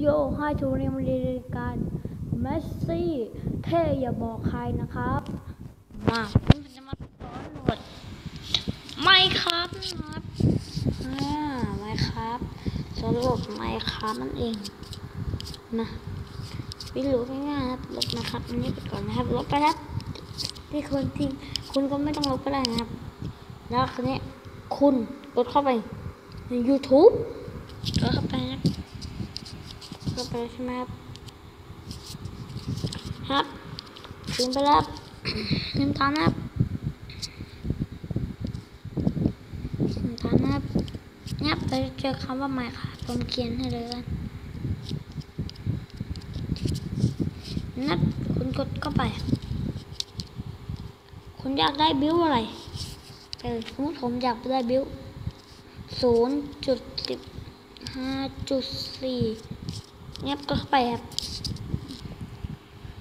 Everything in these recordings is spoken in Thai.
โยให้ทูเรียมรายการเมสซี่เท่อย่าบอกใครนะครับ มาผมจะมาสอนโหลดไม่ครับนะครับอ่าไม่ครับสอนโหลดไม่ครับนั่นเองนะวิธีง่ายๆครับลบนะครับอันนี้ไปก่อนนะครับลบไปครับที่คุณทิ้งคุณก็ไม่ต้องลบก็ได้นะครับ แล้วคราวนี้คุณกดเข้าไปใน YouTube กดเข้าไปนะ เข้าไปใช่ไหมครับครับถึงไปแล้วลืมตามนครับลืมตามนครับเนี่ยไปเจอคำว่าใหม่ค่ะผมเขียนให้เลยกันนัดคุณกดเข้าไป คุณอยากได้บิวอะไรเออสมมติผมอยากได้บิวศูนย์จุดสิบห้าจุดสี่ งียบก็เข้าไปครับ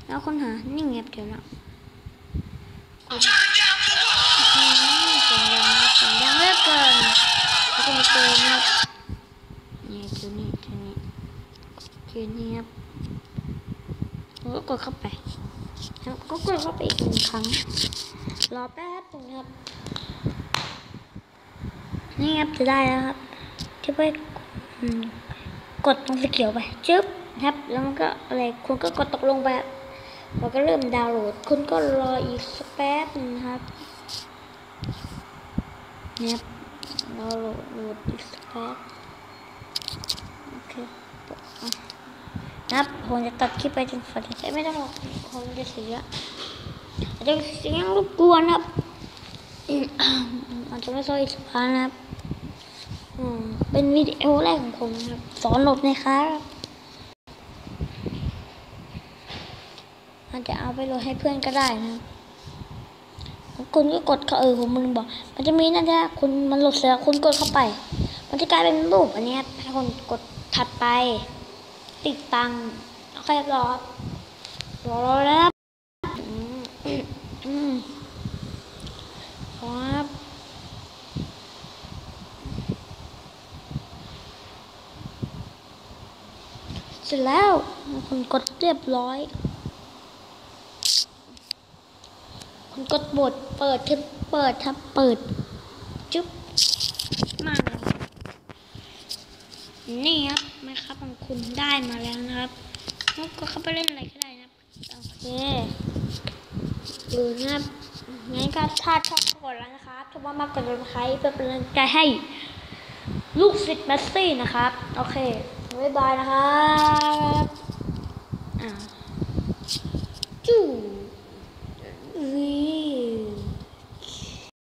แล้วค้นหา นี่เงียบเดี๋ยวนะกดอืมเสียงดังนะเสียงดังเหลือเกินแล้วก็มาเจอครับนี่คือนี่คือนี่คือนี่ครับแล้วก็กดเข้าไปแล้วก็กดเข้าไปอีกหนึ่งครั้ง รอแป๊บนึงครับ นี่ครับจะได้แล้วครับที่ไปอืม กดตรงสีเขียวไปจึ๊บนะครับ แล้วมันก็อะไรคุณก็กดตกลงไปมันก็เริ่มดาวน์โหลด คุณก็รออีกสักแป๊บนึงนะครับเนี่ยรอโหลดโหลดอีกสักแป๊บโอเคนะครับผมจะตัดคลิปไปจนฝันใจไม่ต้องหรอกผมจะเสียอาจจะเสียงรบกวนะครับอาจจะไม่ค่อยสบายนะครับ เป็นวิดีโอแรกของผมครับ สอนหลดนะครับอาจจะเอาไปโหลดให้เพื่อนก็ได้นะคุณก็กดเข้าเออผมมึงบอก มันจะมีนั่นแหละคุณมันหลดเสร็จคุณกดเข้าไป มันจะกลายเป็นรูปอันนี้ครับให้คุณกดถัดไป ติดตังค์โอเครอรอรอแล้วครับอืมอืมครับ เสร็จแล้วคุณกดเรียบร้อยคุณกดบทเปิดทึบเปิดทับเปิด จุ๊บมาแล้วนี่ครับไม่ครับของคุณได้มาแล้วนะครับแล้วก็เข้าไปเล่นอะไรก็ได้นะโอเคหรือนะครับงั้นก็ถ้าชอบกดแล้วนะครับถ้าว่ามากกดไลค์เพื่อเป็นกำลังใจให้ ลูกศิษย์แมสซี่นะครับ โอเค บ๊ายบายนะครับ